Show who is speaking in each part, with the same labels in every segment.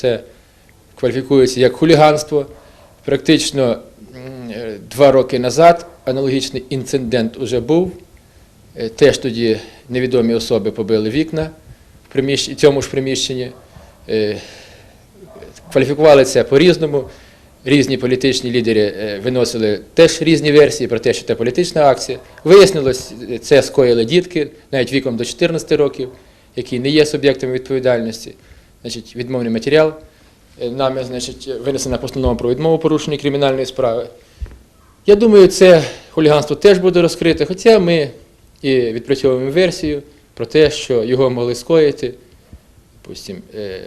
Speaker 1: це кваліфікується як хуліганство. Практично два роки назад аналогічний інцидент уже був. Е, Теж тоді невідомі особи побили вікна в цьому ж приміщенні. Е, Кваліфікували це по-різному. Різні політичні лідери е, виносили теж різні версії про те, що це політична акція. Вияснилось, це скоїли дітки, навіть віком до 14 років, які не є суб'єктами відповідальності. Значить, відмовний матеріал. Е, Нами значить, винесена постанова про відмову порушення кримінальної справи. Я думаю, це хуліганство теж буде розкрите, хоча ми і відпрацьовуємо версію про те, що його могли скоїти, допустим, е,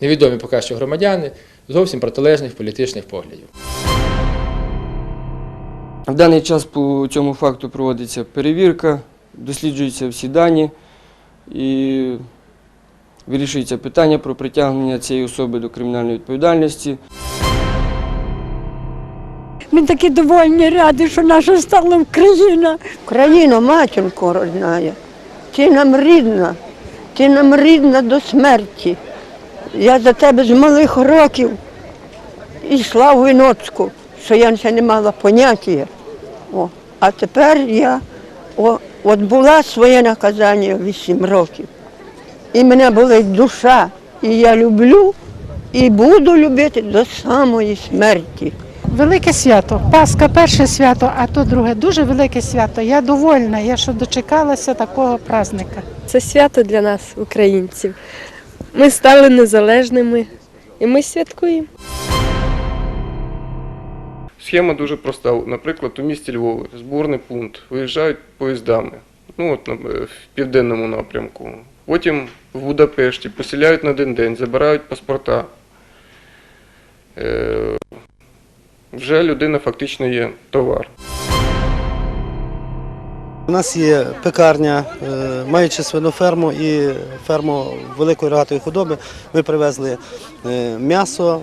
Speaker 1: невідомі поки що громадяни зовсім протилежних політичних поглядів.
Speaker 2: В даний час по цьому факту проводиться перевірка, досліджуються всі дані і вирішується питання про притягнення цієї особи до кримінальної відповідальності.
Speaker 3: Ми такі довольні раді, що наша стала Україна.
Speaker 4: Україно, матінко родная, ти нам рідна, ти нам рідна до смерті. Я за тебе з малих років йшла в виноцьку, що я ще не мала поняття. О, а тепер я о, от була своє наказання 8 років. І мене болить душа. І я люблю і буду любити до самої смерті.
Speaker 5: Велике свято. Пасха перше свято, а то друге. Дуже велике свято. Я довольна, я що дочекалася такого праздника.
Speaker 6: Це свято для нас, українців. Ми стали незалежними і ми святкуємо.
Speaker 2: Схема дуже проста. Наприклад, у місті Львові зборний пункт, виїжджають поїздами ну, от, в південному напрямку. Потім в Будапешті поселяють на один день, забирають паспорта. Е, вже людина фактично є товар.
Speaker 7: У нас є пекарня, е, маючи свиноферму і ферму великої рогатої худоби, ми привезли е, м'ясо,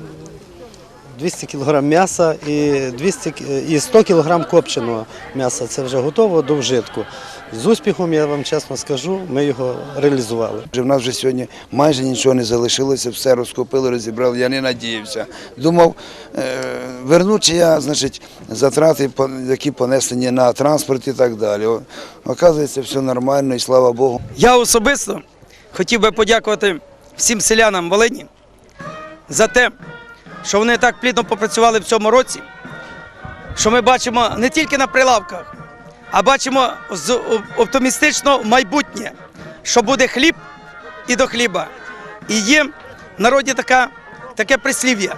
Speaker 7: 200 кг м'яса і, 200, і 100 кг копченого м'яса. Це вже готово до вжитку. З успіхом, я вам чесно скажу, ми його реалізували.
Speaker 8: Вже в нас вже сьогодні майже нічого не залишилося, все розкупили, розібрали. Я не надіявся. Думав, е, вернучи я, значить, затрати, по- які понесені на транспорт і так далі. Оказується, все нормально і слава Богу.
Speaker 9: Я особисто хотів би подякувати всім селянам Волині за те, що вони так плідно попрацювали в цьому році, що ми бачимо не тільки на прилавках, а бачимо з оптимістично майбутнє, що буде хліб і до хліба. І є в народі така, таке прислів'я.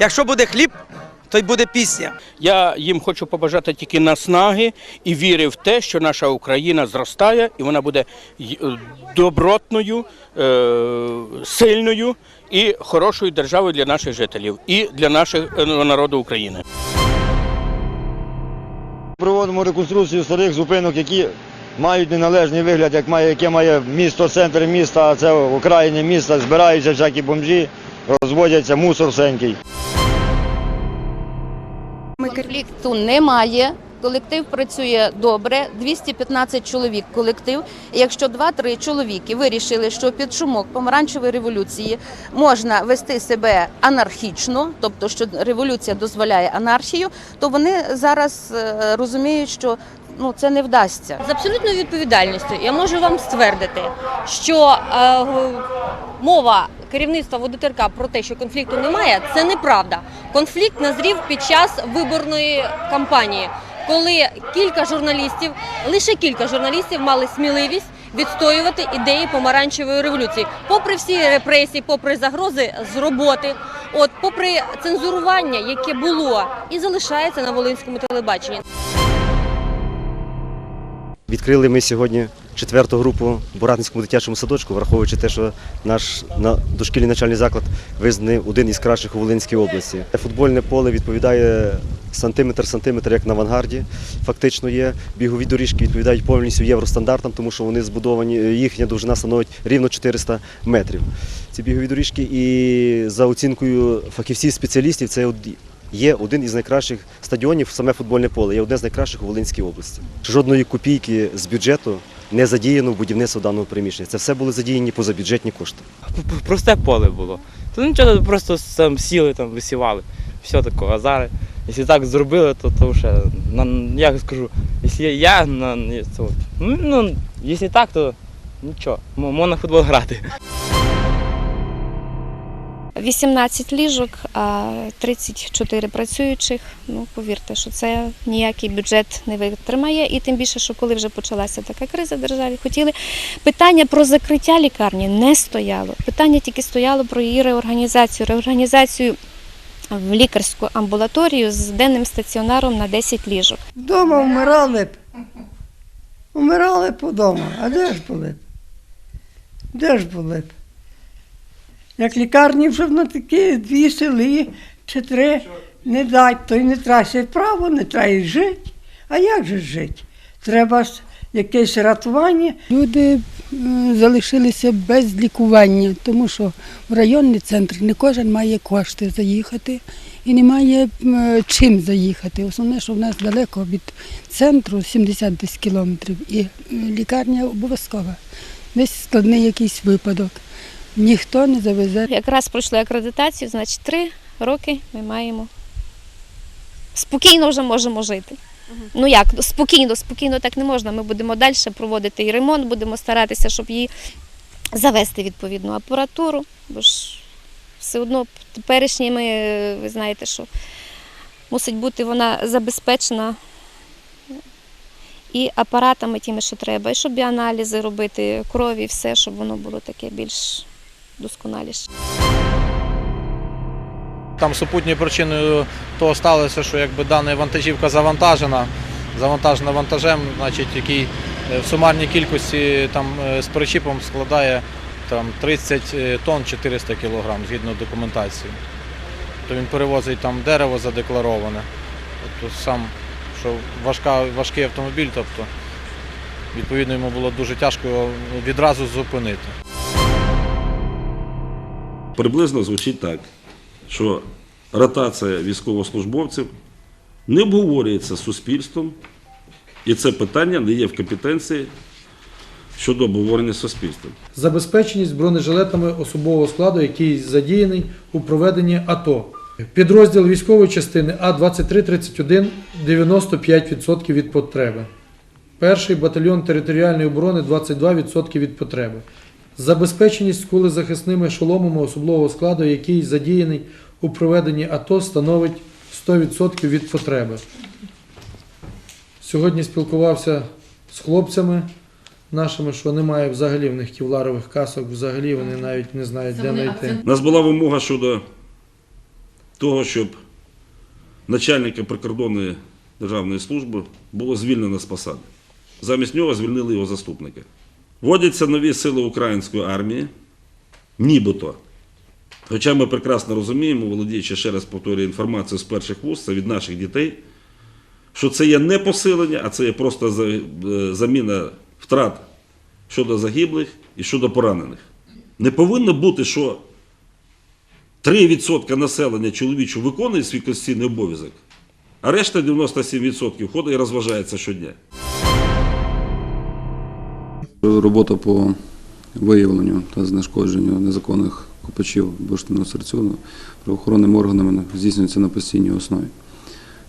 Speaker 9: Якщо буде хліб, то й буде пісня.
Speaker 10: Я їм хочу побажати тільки наснаги і віри в те, що наша Україна зростає і вона буде е, добротною, е, сильною і хорошою державою для наших жителів і для нашого народу України.
Speaker 11: Проводимо реконструкцію старих зупинок, які мають неналежний вигляд, як має, яке має місто, центр міста, а це окраїни міста, збираються всякі бомжі, розводяться мусор всенький.
Speaker 12: Конфлікту немає. Колектив працює добре, 215 чоловік колектив. Якщо 2-3 чоловіки вирішили, що під шумок помаранчевої революції можна вести себе анархічно, тобто що революція дозволяє анархію, то вони зараз е, розуміють, що ну це не вдасться.
Speaker 13: З абсолютною відповідальністю я можу вам ствердити, що е, мова керівництва ВОДТРК про те, що конфлікту немає, це неправда. Конфлікт назрів під час виборної кампанії, коли кілька журналістів, лише кілька журналістів мали сміливість відстоювати ідеї помаранчевої революції, попри всі репресії, попри загрози з роботи, от попри цензурування, яке було і залишається на волинському телебаченні.
Speaker 14: Відкрили ми сьогодні четверту групу в Боратинському дитячому садочку, враховуючи те, що наш дошкільний начальний заклад визнаний один із кращих у Волинській області. Футбольне поле відповідає сантиметр-сантиметр, як на авангарді. Фактично є. Бігові доріжки відповідають повністю євростандартам, тому що вони збудовані, їхня довжина становить рівно 400 метрів. Ці бігові доріжки і за оцінкою фахівців-спеціалістів це є один із найкращих стадіонів, саме футбольне поле, є одне з найкращих у Волинській області. Жодної копійки з бюджету не задіяно в будівництво даного приміщення. Це все були задіяні позабюджетні кошти.
Speaker 11: Просте поле було. То нічого, просто там сіли, там висівали. Все таке, А зараз, якщо так зробили, то, то вже, як скажу, якщо я, я на, ну, ну, якщо так, то нічого, можна футбол грати.
Speaker 15: 18 ліжок, а 34 працюючих. Ну, повірте, що це ніякий бюджет не витримає. І тим більше, що коли вже почалася така криза в державі, хотіли питання про закриття лікарні не стояло. Питання тільки стояло про її реорганізацію, реорганізацію в лікарську амбулаторію з денним стаціонаром на 10 ліжок.
Speaker 16: Дома вмирали б. Умирали б удома. А де ж були б? Де ж були б? Як лікарні вже на такі дві сели чи три не дать, то й не трася право, не треба жити. А як же жити? Треба якесь рятування.
Speaker 17: Люди залишилися без лікування, тому що в районний центр не кожен має кошти заїхати і немає чим заїхати. Основне, що в нас далеко від центру 70 десь кілометрів, і лікарня обов'язкова. Десь складний якийсь випадок. Ніхто не завезе.
Speaker 15: Якраз пройшли акредитацію, значить, три роки ми маємо. Спокійно вже можемо жити. Ну як, спокійно, спокійно так не можна. Ми будемо далі проводити і ремонт, будемо старатися, щоб її завести відповідну апаратуру. Бо ж все одно теперішніми, ви знаєте, що мусить бути вона забезпечена і апаратами тими, що треба, і щоб і аналізи робити крові, все, щоб воно було таке більш досконаліше.
Speaker 13: Там супутньою причиною того сталося, що якби дана вантажівка завантажена, завантажена вантажем, значить, який е, в сумарній кількості там е, з причіпом складає там 30 тонн 400 кг згідно документації. То він перевозить там дерево задеклароване. Тобто сам, що важка, важкий автомобіль, тобто відповідно йому було дуже тяжко його відразу зупинити.
Speaker 18: Приблизно звучить так, що ротація військовослужбовців не обговорюється з суспільством, і це питання не є в компетенції щодо обговорення суспільством.
Speaker 19: Забезпеченість бронежилетами особового складу, який задіяний у проведенні АТО. Підрозділ військової частини А2331 95% від потреби. Перший батальйон територіальної оборони 22% від потреби. Забезпеченість кулезахисними шоломами особового складу, який задіяний у проведенні АТО, становить 100% від потреби. Сьогодні спілкувався з хлопцями нашими, що немає взагалі в них ківларових касок, взагалі вони навіть не знають, де знайти.
Speaker 18: У нас була вимога щодо того, щоб начальника прикордонної державної служби було звільнено з посади. Замість нього звільнили його заступника. Вводяться нові сили української армії, нібито. Хоча ми прекрасно розуміємо, володіючи ще раз повторюю інформацію з перших вуст, це від наших дітей, що це є не посилення, а це є просто е, заміна втрат щодо загиблих і щодо поранених. Не повинно бути, що 3% населення чоловічого виконує свій конституційний обов'язок, а решта 97% ходить і розважається щодня.
Speaker 20: Робота по виявленню та знешкодженню незаконних копачів бурштину серцю правоохоронними органами здійснюється на постійній основі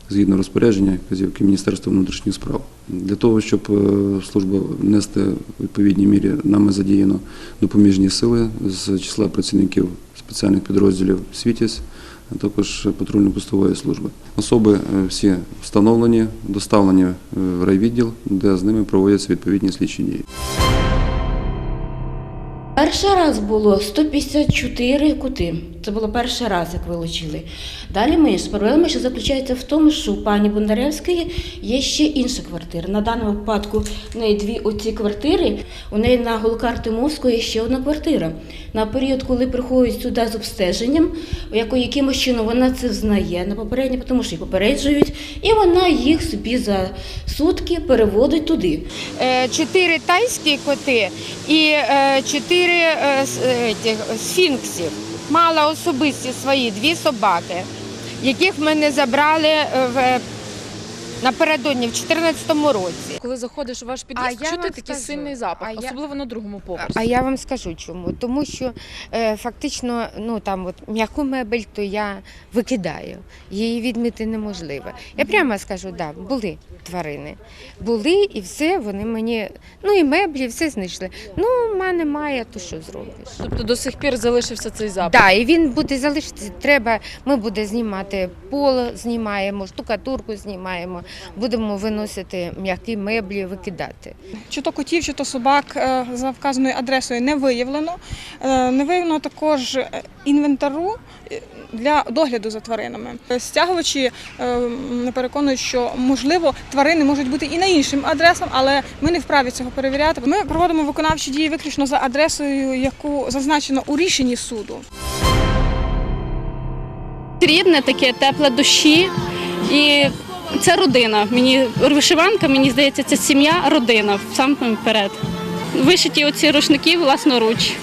Speaker 20: згідно розпорядження вказівки Міністерства внутрішніх справ. Для того, щоб е, служба нести в відповідній мірі, нами задіяно допоміжні сили з числа працівників спеціальних підрозділів «Світязь», а також патрульно-постової служби. Особи е, всі встановлені, доставлені е, в райвідділ, де з ними проводяться відповідні слідчі дії.
Speaker 21: Перший раз було 154 кути. Це було перший раз, як вилучили. Далі ми ж проблема, що заключається в тому, що у пані Бондаревської є ще інша квартира. На даному випадку в неї дві оці квартири. У неї на Голкарти Мовської є ще одна квартира. На період, коли приходять сюди з обстеженням, якимось чином вона це знає на попереднє, тому що її попереджують, і вона їх собі за сутки переводить туди.
Speaker 22: Е, чотири тайські коти і е, чотири е, е, сфінксів. Мала особисті свої дві собаки, яких ми не забрали е, в напередодні в 2014 році.
Speaker 23: Коли заходиш у ваш під'їзд, чути такий
Speaker 22: скажу,
Speaker 23: сильний запах,
Speaker 22: а я-
Speaker 23: особливо на другому поверсі.
Speaker 22: А я вам скажу чому. Тому що е, фактично, ну там от м'яку мебель, то я викидаю. Її відмити неможливо. Я прямо скажу, да, були тварини. Були і все, вони мені, ну і меблі, все знайшли. Ну, ма немає, то що зробиш?
Speaker 23: Тобто до сих пір залишився цей запах.
Speaker 22: Так, і він буде залишитися. Треба, ми буде знімати пол, знімаємо, штукатурку знімаємо, будемо виносити м'які меблі, викидати.
Speaker 24: Чи то котів, чи то собак е, за вказаною адресою не виявлено. Е, Не виявлено також е, інвентару для догляду за тваринами. Стягувачі переконують, що можливо тварини можуть бути і на іншим адресам, але ми не вправі цього перевіряти. Ми проводимо виконавчі дії виключно за адресою, яку зазначено у рішенні суду.
Speaker 25: рідне, таке тепле душі. І це родина. Мені вишиванка, мені здається, це сім'я, родина сам вперед. Вишиті оці рушники власноруч.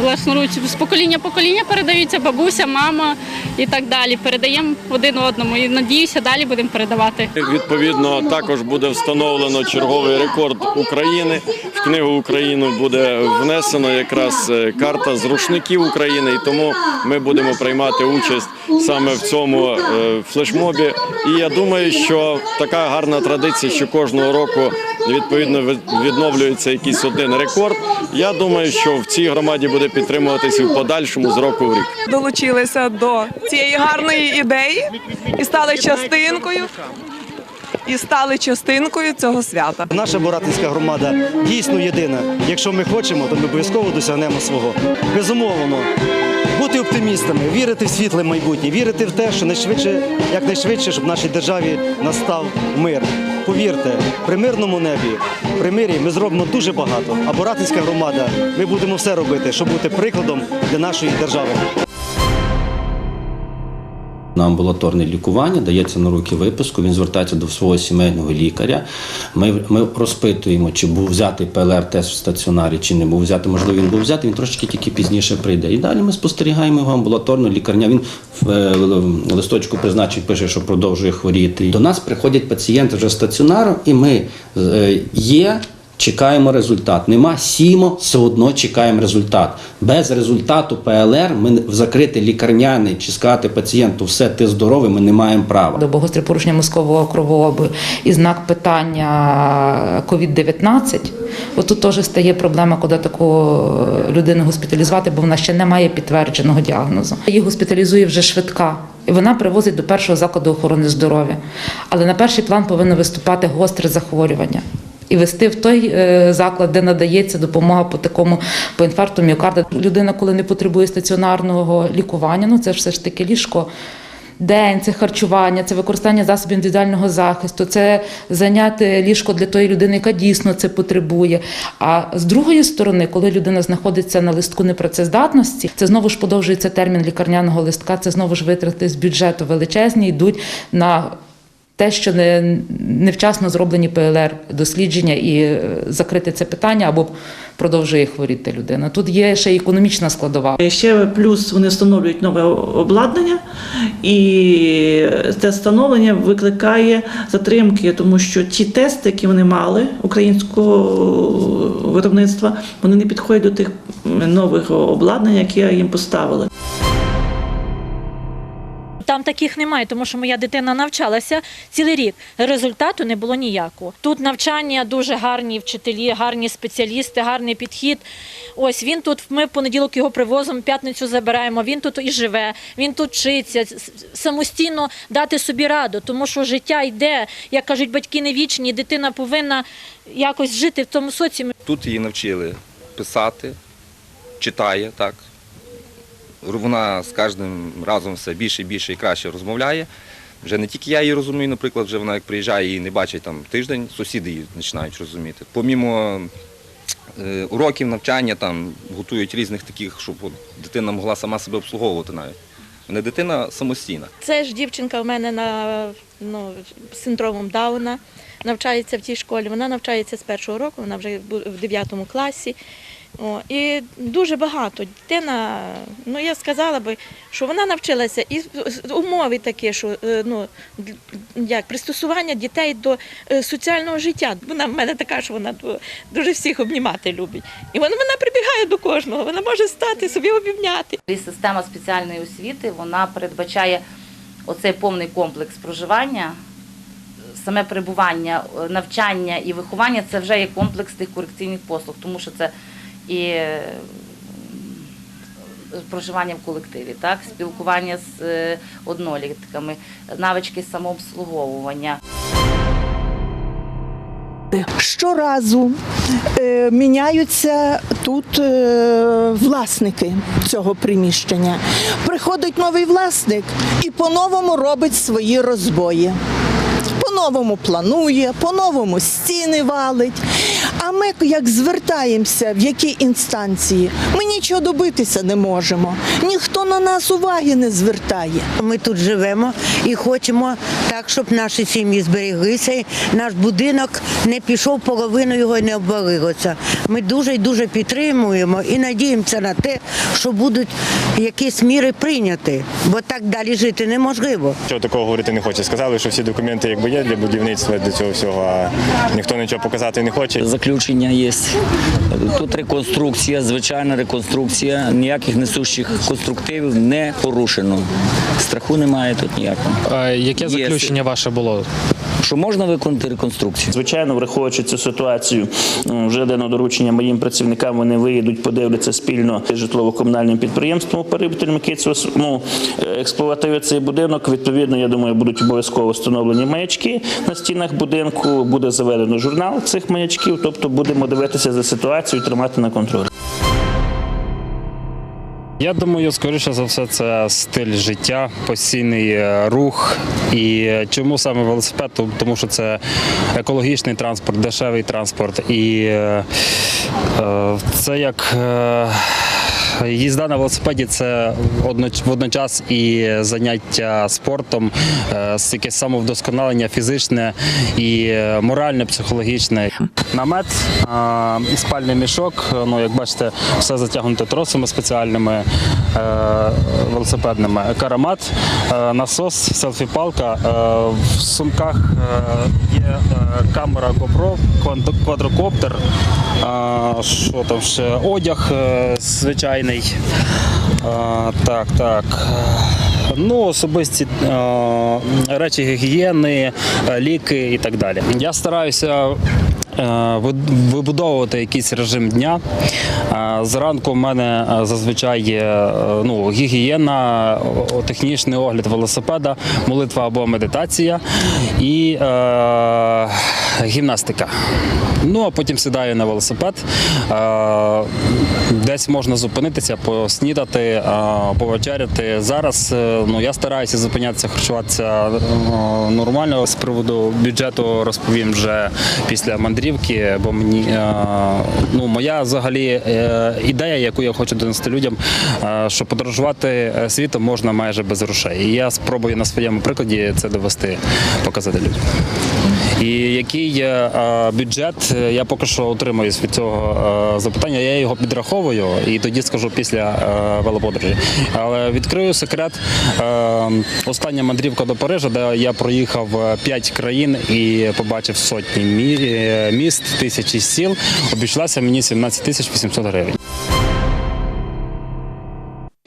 Speaker 25: Власноруч з покоління покоління передаються бабуся, мама і так далі. Передаємо один одному. І надіюся, далі будемо передавати.
Speaker 26: Відповідно, також буде встановлено черговий рекорд України. В книгу України буде внесено якраз е, карта з рушників України, і тому ми будемо приймати участь саме в цьому е, флешмобі. І я думаю, що така гарна традиція, що кожного року відповідно від- відновлюється якийсь один рекорд. Я думаю, що в цій громаді буде підтримуватися і в подальшому з року в рік.
Speaker 27: долучилися до цієї гарної ідеї і стали частинкою. І стали частинкою цього свята.
Speaker 28: Наша Боратинська громада дійсно єдина. Якщо ми хочемо, то ми обов'язково досягнемо свого. Безумовно, бути оптимістами, вірити в світле майбутнє, вірити в те, що найшвидше, якнайшвидше, щоб в нашій державі настав мир. Повірте, при мирному небі, при мирі ми зробимо дуже багато. А Боратинська громада, ми будемо все робити, щоб бути прикладом для нашої держави.
Speaker 7: На амбулаторне лікування дається на руки виписку, він звертається до свого сімейного лікаря. Ми, ми розпитуємо, чи був взятий ПЛР-тест в стаціонарі, чи не був взятий. Можливо, він був взятий, він трошки тільки пізніше прийде. І далі ми спостерігаємо його амбулаторно лікарня. Він в е, листочку призначить, пише, що продовжує хворіти. До нас приходять пацієнти вже з стаціонару, і ми е, є. Чекаємо результат. Нема сімо, все одно чекаємо результат. Без результату ПЛР ми в закритий лікарняний чи сказати пацієнту все ти здоровий, ми не маємо права.
Speaker 29: До гостре порушення мозкового кровообігу і знак питання COVID-19. От тут теж стає проблема, коли таку людину госпіталізувати, бо вона ще не має підтвердженого діагнозу. Її госпіталізує вже швидка. І вона привозить до першого закладу охорони здоров'я. Але на перший план повинно виступати гостре захворювання. І вести в той е, заклад, де надається допомога по такому по інфаркту міокарда. Людина, коли не потребує стаціонарного лікування, ну це ж все ж таки ліжко. День, це харчування, це використання засобів індивідуального захисту, це зайняти ліжко для тої людини, яка дійсно це потребує. А з другої сторони, коли людина знаходиться на листку непрацездатності, це знову ж подовжується термін лікарняного листка, це знову ж витрати з бюджету величезні, йдуть на те, що не, невчасно зроблені ПЛР дослідження і е, закрити це питання або продовжує хворіти людина. Тут є ще й економічна складова.
Speaker 30: Ще плюс вони встановлюють нове обладнання, і це встановлення викликає затримки, тому що ті тести, які вони мали українського виробництва, вони не підходять до тих нових обладнань, які їм поставили.
Speaker 31: Там таких немає, тому що моя дитина навчалася цілий рік. Результату не було ніякого. Тут навчання дуже гарні вчителі, гарні спеціалісти, гарний підхід. Ось він тут. Ми в понеділок його привозимо, п'ятницю забираємо. Він тут і живе, він тут вчиться самостійно дати собі раду, тому що життя йде. Як кажуть, батьки не вічні, дитина повинна якось жити в тому соціумі.
Speaker 32: Тут її навчили писати, читає так. Вона з кожним разом все більше і більше і краще розмовляє. Вже не тільки я її розумію, наприклад, вже вона як приїжджає і не бачить там тиждень, сусіди її починають розуміти. Помімо е, уроків навчання, там готують різних таких, щоб дитина могла сама себе обслуговувати навіть. Вона дитина самостійна.
Speaker 31: Це ж дівчинка в мене на ну, синдромом Дауна, навчається в тій школі. Вона навчається з першого року, вона вже в 9 класі. О, і дуже багато. Дитина, ну я сказала би, що вона навчилася і умови такі, що е, ну, як пристосування дітей до е, соціального життя. Вона в мене така, що вона дуже всіх обнімати любить. І вона, вона прибігає до кожного, вона може стати собі обійняти.
Speaker 33: І система спеціальної освіти вона передбачає оцей повний комплекс проживання, саме перебування, е, навчання і виховання це вже є комплекс тих корекційних послуг, тому що це і е, проживання в колективі, так, спілкування з е, однолітками, навички самообслуговування.
Speaker 2: Щоразу е, міняються тут е, власники цього приміщення. Приходить новий власник і по-новому робить свої розбої. По-новому планує, по-новому стіни валить. А ми, як звертаємося в які інстанції, ми нічого добитися не можемо. Ніхто на нас уваги не звертає.
Speaker 34: Ми тут живемо і хочемо так, щоб наші сім'ї збереглися, і наш будинок не пішов половину його не обвалилося. Ми дуже і дуже підтримуємо і надіємося на те, що будуть якісь міри прийняті, бо так далі жити неможливо.
Speaker 35: Що такого говорити не хоче. Сказали, що всі документи якби є для будівництва для цього всього, а ніхто нічого показати не хоче.
Speaker 36: Заключення є. Тут реконструкція, звичайна реконструкція. Ніяких несущих конструктивів не порушено. Страху немає тут ніякого.
Speaker 37: А Яке заключення ваше було?
Speaker 36: Що можна виконати реконструкцію?
Speaker 38: Звичайно, враховуючи цю ситуацію, вже дано доручення моїм працівникам. Вони виїдуть, подивляться спільно з житлово-комунальним підприємством яке цього ну, експлуатує цей будинок. Відповідно, я думаю, будуть обов'язково встановлені маячки на стінах будинку. Буде заведено журнал цих маячків. Тобто будемо дивитися за ситуацією, тримати на контролі.
Speaker 37: Я думаю, скоріше за все, це стиль життя, постійний е, рух. І чому саме велосипед? Тому що це екологічний транспорт, дешевий транспорт. І е, е, це як. Е, Їзда на велосипеді це одноч- водночас і заняття спортом, е, якесь самовдосконалення фізичне і е, моральне, психологічне. Намет, е, і спальний мішок. Ну, як бачите, все затягнуто тросами спеціальними е, велосипедними. Карамат, е, насос, селфі-палка. Е, В сумках е, є е, камера GoPro, квадрокоптер. Е, Що там ще? Одяг е, звичайний. Е, Так, так. Ну, особисті е, речі гігієни, е, ліки і так далі. Я стараюся е, вибудовувати якийсь режим дня. Е, Зранку в мене е, зазвичай є е, ну, гігієна, технічний огляд велосипеда, молитва або медитація і е, гімнастика. Ну а потім сідаю на велосипед. Е, Десь можна зупинитися, поснідати, повечеряти. Зараз е, ну, я стараюся зупинятися, харчуватися е, нормально. З приводу бюджету розповім вже після мандрівки, бо мені е, ну, моя взагалі ідея, яку я хочу донести людям, що подорожувати світом можна майже без грошей. І я спробую на своєму прикладі це довести, показати людям. І який е, бюджет е, я поки що отримую від цього е, запитання. Я його підраховую і тоді скажу після велоподорожі. Але відкрию секрет. Остання мандрівка до Парижа, де я проїхав 5 країн і побачив сотні мі- міст, тисячі сіл, обійшлася мені 17 тисяч 800 гривень.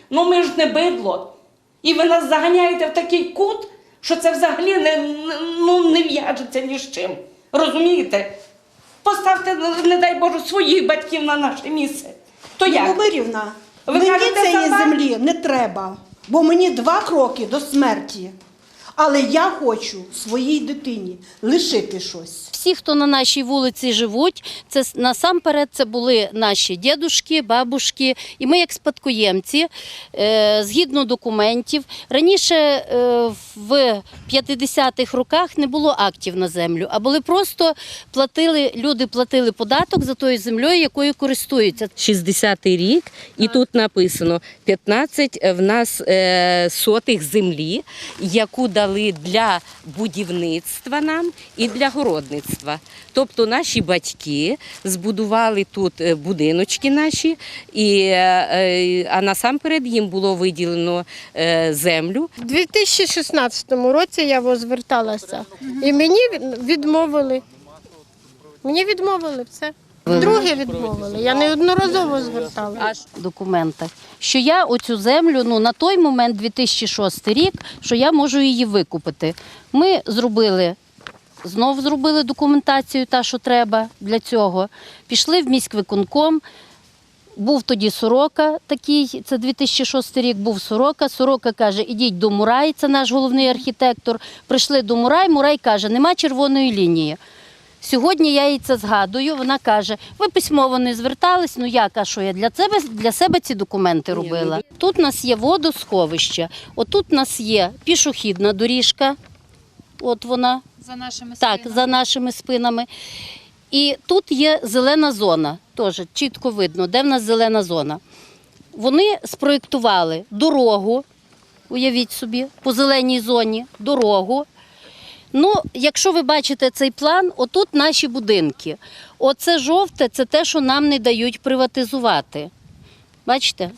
Speaker 39: Ну ми ж не бидло. І ви нас заганяєте в такий кут, що це взагалі не, ну, не в'яжеться ні з чим. Розумієте? Поставте, не дай Боже, своїх батьків на наше місце. То як?
Speaker 40: Любомирівна,
Speaker 39: Ви
Speaker 40: мені
Speaker 39: кажете,
Speaker 40: цієї
Speaker 39: сама?
Speaker 40: землі не треба, бо мені два кроки до смерті. Але я хочу своїй дитині лишити щось.
Speaker 41: Всі, хто на нашій вулиці живуть, це насамперед це були наші дідушки, бабушки, і ми як спадкоємці, е, згідно документів. Раніше е, в 50-х роках не було актів на землю, а були просто платили, люди платили податок за тою землею, якою користуються.
Speaker 21: 60-й рік, і тут написано 15 в нас е, сотих землі, яку давали дали для будівництва нам і для городництва. Тобто наші батьки збудували тут е, будиночки наші, і, е, а насамперед їм було виділено е, землю.
Speaker 42: У 2016 році я зверталася, і мені відмовили. Мені відмовили все. Друге відмовили. Я неодноразово звертала.
Speaker 41: в документах, що я оцю землю, ну на той момент, 2006 рік, що я можу її викупити. Ми зробили. Знов зробили документацію, та, що треба для цього. Пішли в міськвиконком. Був тоді Сорока такий, це 2006 рік був Сорока. Сорока каже, ідіть до Мурай, це наш головний архітектор. Прийшли до Мурай, Мурай каже, нема червоної лінії. Сьогодні я їй це згадую. Вона каже: ви письмово не звертались. Ну як, а що я для себе для себе ці документи робила. Тут у нас є водосховище, отут у нас є пішохідна доріжка. От вона
Speaker 31: За нашими
Speaker 41: так, за нашими спинами. І тут є зелена зона, теж чітко видно, де в нас зелена зона. Вони спроєктували дорогу, уявіть собі, по зеленій зоні, дорогу. Ну, якщо ви бачите цей план, отут наші будинки. Оце жовте це те, що нам не дають приватизувати. Бачите?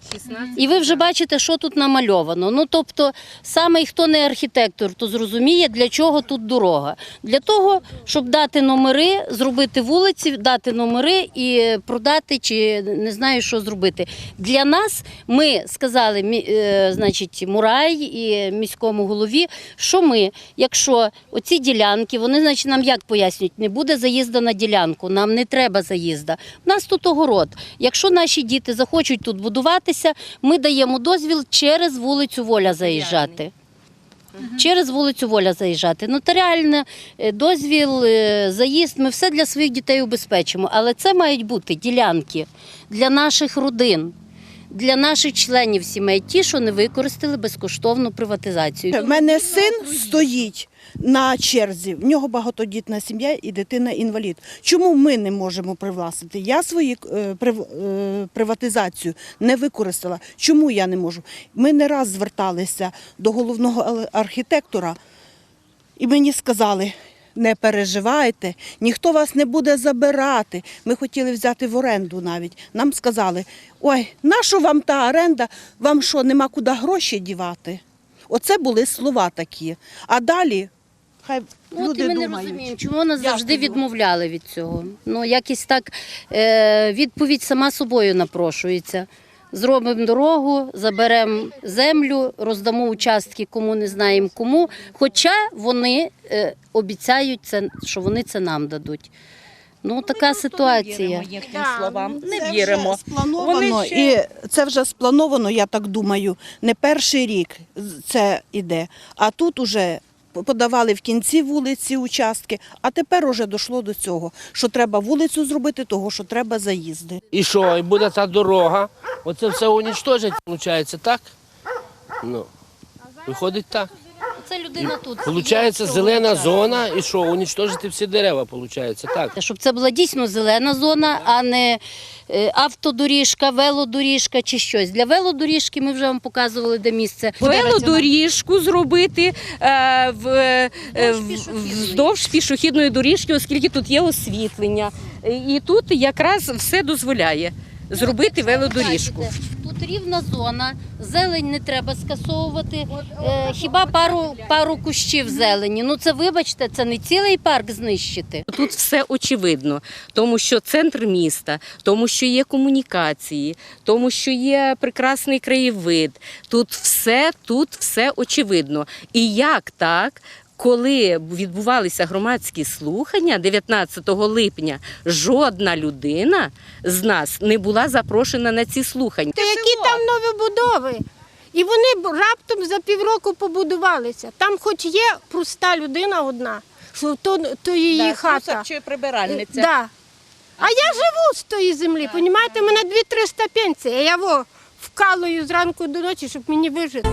Speaker 41: І ви вже бачите, що тут намальовано. Ну, тобто, саме хто не архітектор, то зрозуміє, для чого тут дорога. Для того, щоб дати номери, зробити вулиці, дати номери і продати, чи не знаю, що зробити. Для нас ми сказали, е, значить, Мурай і міському голові, що ми, якщо оці ділянки, вони, значить, нам як пояснюють, не буде заїзду на ділянку, нам не треба заїзда. У нас тут огород. Якщо наші діти захочуть тут будуватися, ми даємо дозвіл через вулицю Воля заїжджати. Через вулицю Воля заїжджати. Нотаріальний е, дозвіл, е, заїзд, ми все для своїх дітей убезпечимо. Але це мають бути ділянки для наших родин, для наших членів сімей, ті, що не використали безкоштовну приватизацію.
Speaker 40: У мене син стоїть на черзі. В нього багатодітна сім'я і дитина інвалід. Чому ми не можемо привласнити? Я свою е, е, приватизацію не використала. Чому я не можу? Ми не раз зверталися до головного архітектора, і мені сказали. Не переживайте, ніхто вас не буде забирати. Ми хотіли взяти в оренду навіть. Нам сказали: ой, нащо вам та оренда? Вам що, нема куди гроші дівати? Оце були слова такі. А далі хай
Speaker 41: Ну,
Speaker 40: люди
Speaker 41: ми не розуміємо, чому нас завжди відмовляли від цього. Ну, якось так е, відповідь сама собою напрошується. Зробимо дорогу, заберемо землю, роздамо участки, кому не знаємо кому. Хоча вони е, обіцяють, це, що вони це нам дадуть. Ну, така ситуація.
Speaker 33: їхнім словам. Не
Speaker 40: Це
Speaker 33: віримо.
Speaker 40: вже сплановано,
Speaker 33: Вони ще-
Speaker 40: і це вже сплановано, я так думаю, не перший рік це іде. А тут уже подавали в кінці вулиці участки, а тепер уже дійшло до цього, що треба вулицю зробити, того, що треба заїзди.
Speaker 3: І що, і буде та дорога, оце все унічтожить, виходить, так? Ну, виходить так.
Speaker 41: Це людина тут.
Speaker 3: Получається зелена зона, і що, унічтожити всі дерева, виходить, так?
Speaker 41: Щоб це була дійсно зелена зона, а не е, автодоріжка, велодоріжка чи щось. Для велодоріжки ми вже вам показували, де місце.
Speaker 21: велодоріжку зробити е, в, е, в- вздовж пішохідної доріжки, оскільки тут є освітлення. І тут якраз все дозволяє зробити велодоріжку.
Speaker 41: Тут рівна зона, зелень не треба скасовувати. Е, хіба пару, пару кущів зелені. Ну це вибачте, це не цілий парк знищити.
Speaker 21: Тут все очевидно, тому що центр міста, тому що є комунікації, тому що є прекрасний краєвид. Тут все, тут все очевидно. І як так? Коли відбувалися громадські слухання 19 липня, жодна людина з нас не була запрошена на ці слухання.
Speaker 42: Та які там новобудови? І вони раптом за півроку побудувалися. Там хоч є проста людина одна, що то, то її
Speaker 33: Да,
Speaker 42: хата.
Speaker 33: чи прибиральниця.
Speaker 42: Да. А я живу з тої землі, понімаєте, мене 2-300 пенсій, а я во вкалую зранку до ночі, щоб мені вижити.